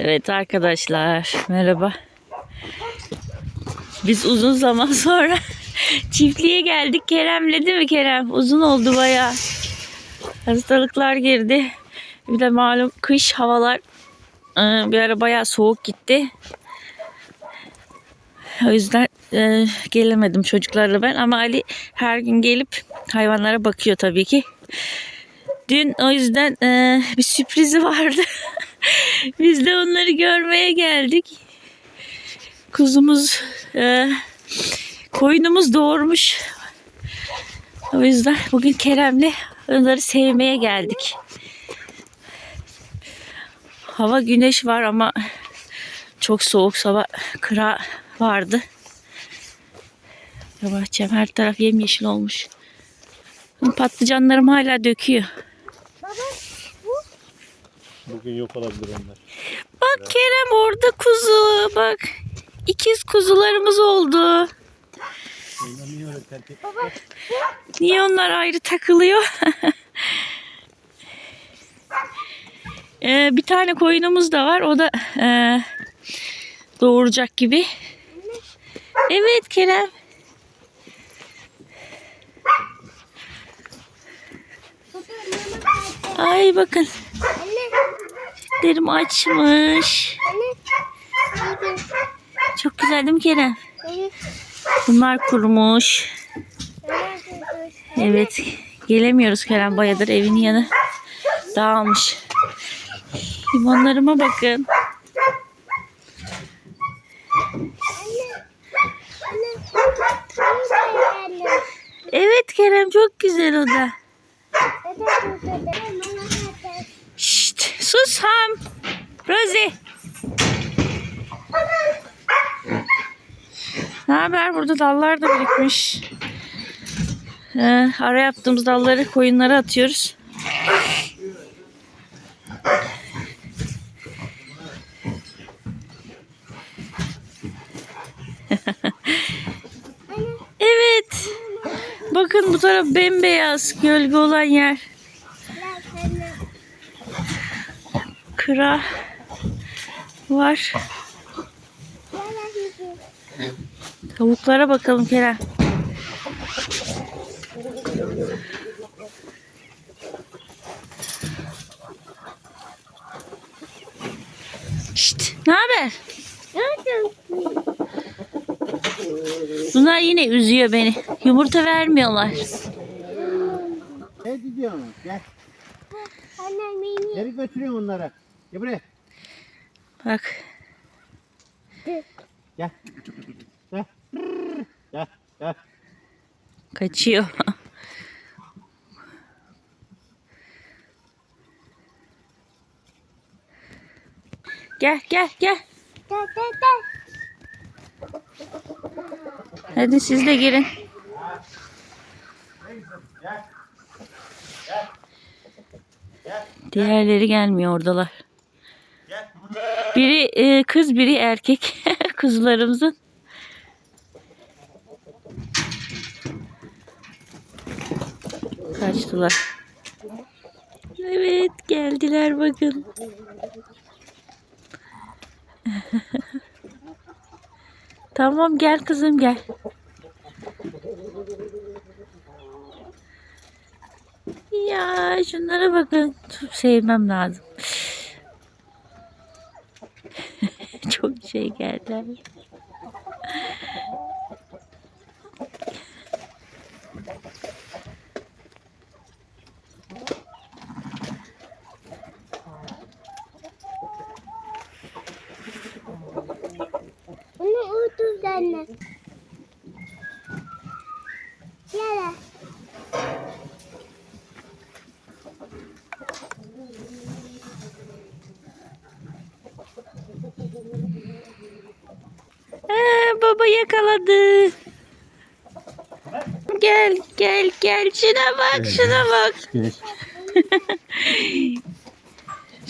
Evet arkadaşlar merhaba. Biz uzun zaman sonra çiftliğe geldik Kerem'le değil mi Kerem? Uzun oldu baya. Hastalıklar girdi. Bir de malum kış havalar e, bir ara baya soğuk gitti. O yüzden e, gelemedim çocuklarla ben ama Ali her gün gelip hayvanlara bakıyor tabii ki. Dün o yüzden e, bir sürprizi vardı. Biz de onları görmeye geldik. Kuzumuz, e, koyunumuz doğurmuş. O yüzden bugün Kerem'le onları sevmeye geldik. Hava güneş var ama çok soğuk sabah kıra vardı. Bahçem her taraf yemyeşil olmuş. Patlıcanlarım hala döküyor. Bugün yok olabilir onlar. Bak Kerem orada kuzu. Bak ikiz kuzularımız oldu. Niye onlar ayrı takılıyor? Ee, bir tane koyunumuz da var. O da e, doğuracak gibi. Evet Kerem. Ay bakın. Derim açmış. Çok güzel değil mi Kerem? Bunlar kurumuş. Evet. Gelemiyoruz Kerem bayadır evin yanı dağılmış. Limonlarıma bakın. Evet Kerem çok güzel o da. Sus ham. Rosie. Ne haber? Burada dallar da birikmiş. Ee, ara yaptığımız dalları koyunlara atıyoruz. evet. Bakın bu taraf bembeyaz gölge olan yer. Kıra var. Tavuklara bakalım Kerem. Şşt, ne haber? Bunlar yine üzüyor beni. Yumurta vermiyorlar. Ne gidiyorsun? Gel. Geri götürüyorum onları. Gel buraya. Bak. Gel. Gel. Gel. Gel. Kaçıyor. gel gel gel. Hadi siz de girin. Diğerleri gelmiyor oradalar. Biri e, kız biri erkek kuzularımızın. Kaçtılar. Evet geldiler bakın. tamam gel kızım gel. Ya şunlara bakın. Çok sevmem lazım. Çok şey geldiler. Bunu unutur anne. Gel. Aa, baba yakaladı. Gel gel şuna bak şuna bak.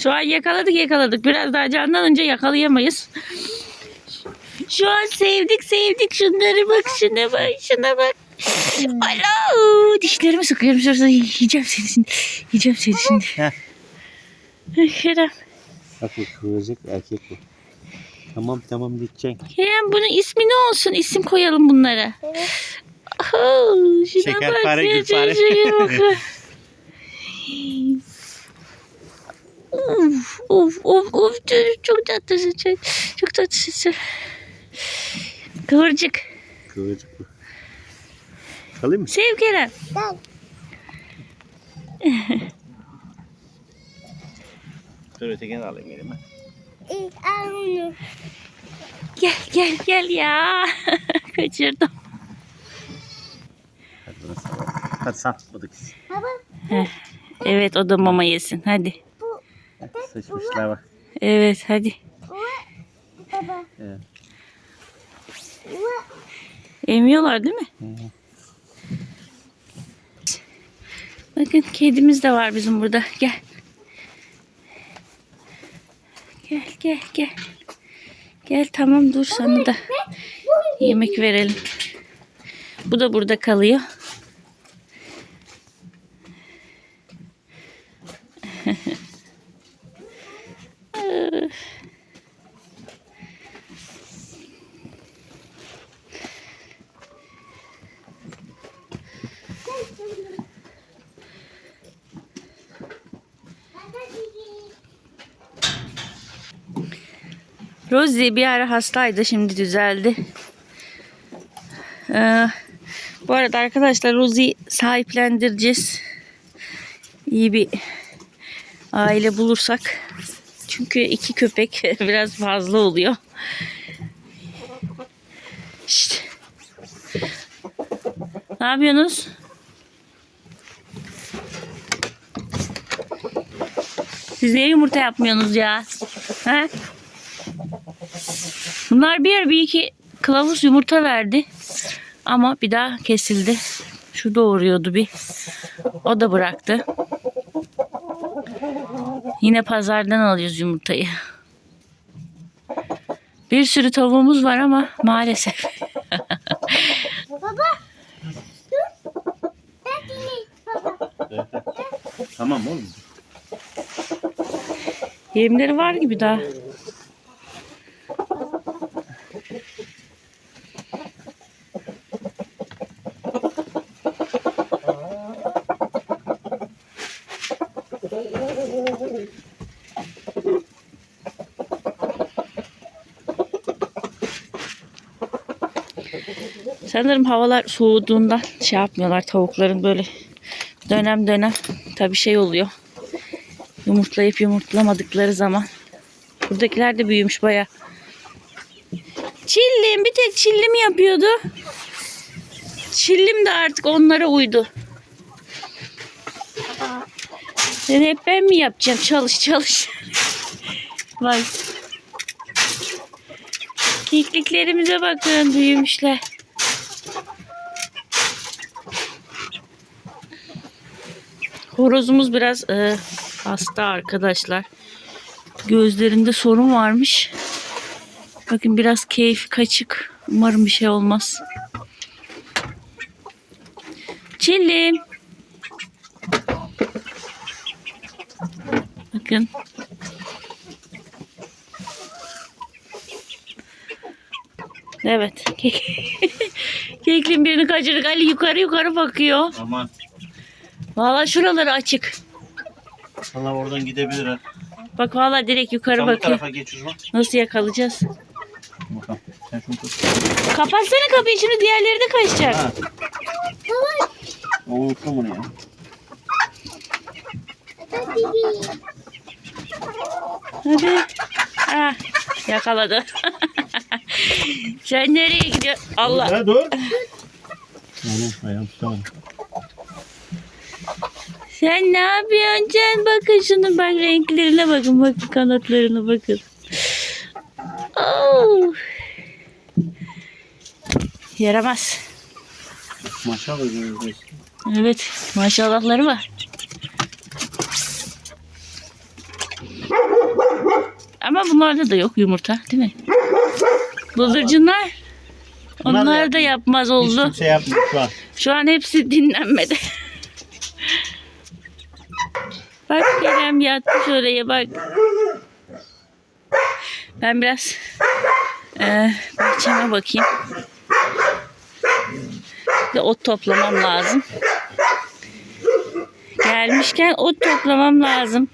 Şu an yakaladık yakaladık. Biraz daha canlanınca yakalayamayız. Şu an sevdik sevdik şunları bak şuna bak şuna bak. Alo dişlerimi sıkıyorum. Şurada yiyeceğim seni şimdi. Yiyeceğim seni şimdi. Kerem. Bak bu kıvırcık erkek bu. Tamam tamam gideceksin. Kerem bunun ismi ne olsun? İsim koyalım bunlara. Şuna Şekerpare, bak ya, gülpare. çocuğa bakın. Of of of of çok, çok tatlısın çok, çok tatlısın. Kıvırcık. Kıvırcık bu. Alayım mı? Sev Kerem. Gel. Dur ötekini alayım elime. Al onu. Gel gel gel ya. Kaçırdım. Sal. Hadi sal. Bıdık. Baba Evet o da mama yesin. Hadi. bu. Sıçmışlar bak. Evet hadi. Baba. Evet. Emiyorlar değil mi? Bakın kedimiz de var bizim burada. Gel. Gel gel gel. Gel tamam dur sana da yemek verelim. Bu da burada kalıyor. Rosie bir ara hastaydı şimdi düzeldi. Ee, bu arada arkadaşlar Rosie'yi sahiplendireceğiz. İyi bir aile bulursak. Çünkü iki köpek biraz fazla oluyor. Şşt. Ne yapıyorsunuz? Siz niye yumurta yapmıyorsunuz ya? He? Bunlar bir bir iki kılavuz yumurta verdi. Ama bir daha kesildi. Şu doğuruyordu bir. O da bıraktı. Yine pazardan alıyoruz yumurtayı. Bir sürü tavuğumuz var ama maalesef. Baba. Dur. Ben dinleyeyim baba. Tamam oğlum. Yemleri var gibi daha. Sanırım havalar soğuduğundan şey yapmıyorlar tavukların böyle dönem dönem tabii şey oluyor. Yumurtlayıp yumurtlamadıkları zaman. Buradakiler de büyümüş baya. Çillim bir tek çillim yapıyordu. Çillim de artık onlara uydu. Yani hep ben mi yapacağım? Çalış çalış. Vay. Kekliklerimize bakın büyümüşler. Horozumuz biraz e, hasta arkadaşlar. Gözlerinde sorun varmış. Bakın biraz keyif kaçık. Umarım bir şey olmaz. Çillim. Bakın. Evet. Keklim birini kaçırdık. Ali yukarı yukarı bakıyor. Aman. Valla şuraları açık. Allah oradan gidebilir ha. Bak valla direkt yukarı Sen bu bakıyor. tarafa geç uzman. Nasıl yakalayacağız? Bakalım. Sen şunu tut. Kapatsana kapıyı şimdi diğerleri de kaçacak. Ha. Unuttum onu ya. Hadi. Ah, yakaladı. Sen nereye gidiyorsun? Allah. Ya dur. Oğlum ayağım tutamadım. Sen ne yapıyorsun Can? Bakın şunun bak renklerine bakın. Bakın kanatlarına bakın. Oh. Yaramaz. Maşallah. Evet maşallahları var. Ama bunlarda da yok yumurta değil mi? Bıldırcınlar. Onlar da yapmaz Hiç oldu. kimse yapmıyor şu an. Şu an hepsi dinlenmedi. Bak Kerem yatmış oraya bak. Ben biraz e, bahçeme bakayım. Ve ot toplamam lazım. Gelmişken ot toplamam lazım.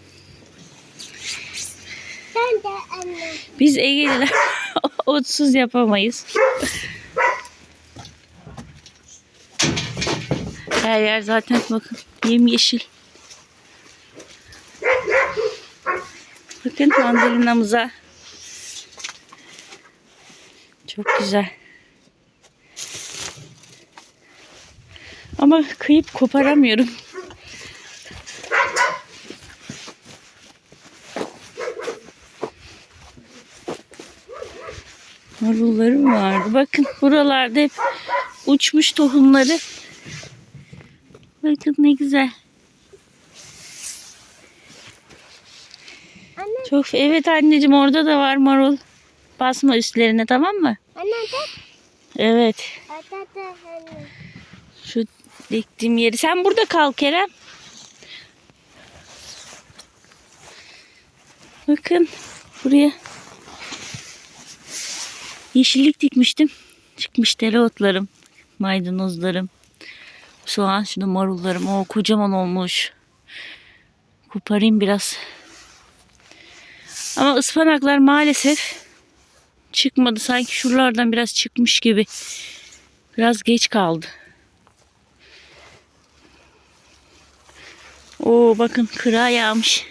Ben de anne. Biz Egeliler otsuz yapamayız. Her yer zaten bakın yemyeşil. Bakın mandalinamıza. Çok güzel. Ama kıyıp koparamıyorum. Marullarım vardı. Bakın buralarda hep uçmuş tohumları. Bakın ne güzel. Anne, Çok evet anneciğim orada da var marul. Basma üstlerine tamam mı? anne de. Evet. Şu diktiğim yeri. Sen burada kal Kerem. Bakın buraya yeşillik dikmiştim. Çıkmış dereotlarım, maydanozlarım, soğan, şunu marullarım. O kocaman olmuş. Koparayım biraz. Ama ıspanaklar maalesef çıkmadı. Sanki şuralardan biraz çıkmış gibi. Biraz geç kaldı. Oo bakın kıra yağmış.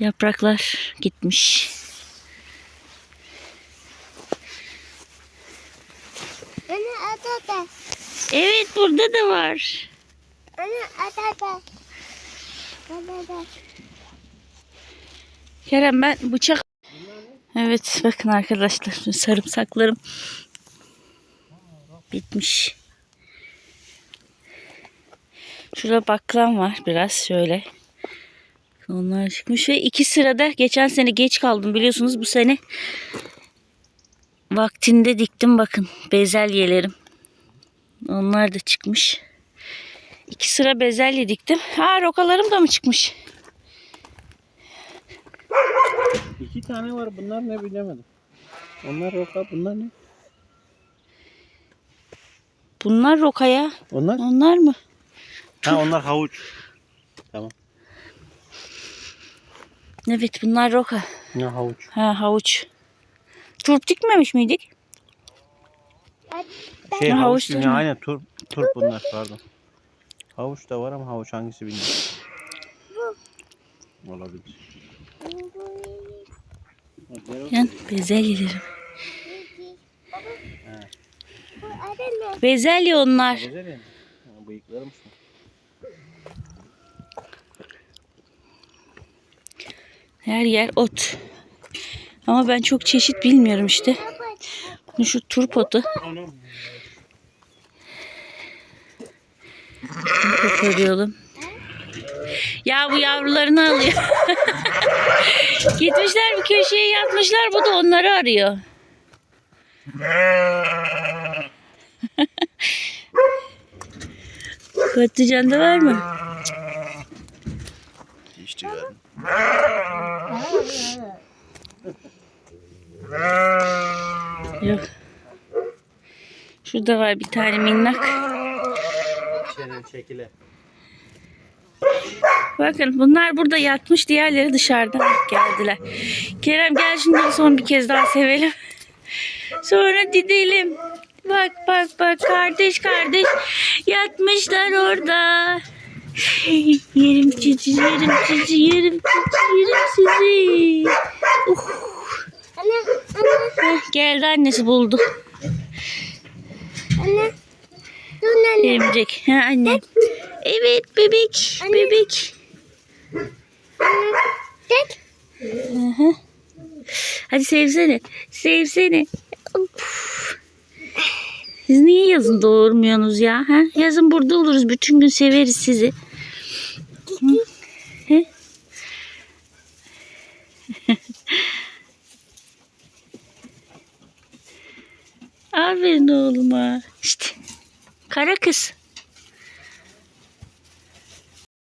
Yapraklar gitmiş. Anne ata da. Evet burada da var. Anne ata da. Kerem ben bıçak... Evet bakın arkadaşlar sarımsaklarım bitmiş. Şurada baklam var biraz şöyle. Onlar çıkmış ve iki sırada geçen sene geç kaldım biliyorsunuz bu sene vaktinde diktim bakın bezelyelerim. Onlar da çıkmış. İki sıra bezelye diktim. Ha rokalarım da mı çıkmış? İki tane var. Bunlar ne bilemedim. Onlar roka. Bunlar ne? Bunlar rokaya. Onlar? Onlar mı? Ha onlar havuç. Tamam. Evet bunlar roka. Ne havuç? Ha havuç. Turp dikmemiş miydik? Şey Ha, havuç. havuç değil mi? Aynen turp, turp bunlar pardon. Havuç da var ama havuç hangisi bilmiyorum. Olabilir. Adı ne? Bezelye onlar. Yani. Ha, Bıyıklarım şu. Her yer ot. Ama ben çok çeşit bilmiyorum işte. Şu turp otu. Anam. Koparıyorum. Ya bu yavrularını alıyor. Gitmişler bir köşeye yatmışlar. Bu da onları arıyor. Patlıcan da var mı? İşte geldim. Yok. Şurada var bir tane minnak. Çenen çekile. Bakın bunlar burada yatmış. Diğerleri dışarıdan geldiler. Kerem gel şimdi son bir kez daha sevelim. Sonra didelim. Bak bak bak kardeş kardeş yatmışlar orada. Yerim cici yerim cici yerim cici yerim sizi. Uh, Anne, anne, heh, geldi annesi buldu. anne. Dur anne. Emecek. Ha annem. Evet bebek bebek. Tek. Hadi sevsene. Sevsene. Of. Siz niye yazın doğurmuyorsunuz ya? Ha? Yazın burada oluruz. Bütün gün severiz sizi. He? Aferin oğluma. İşte. Kara kız.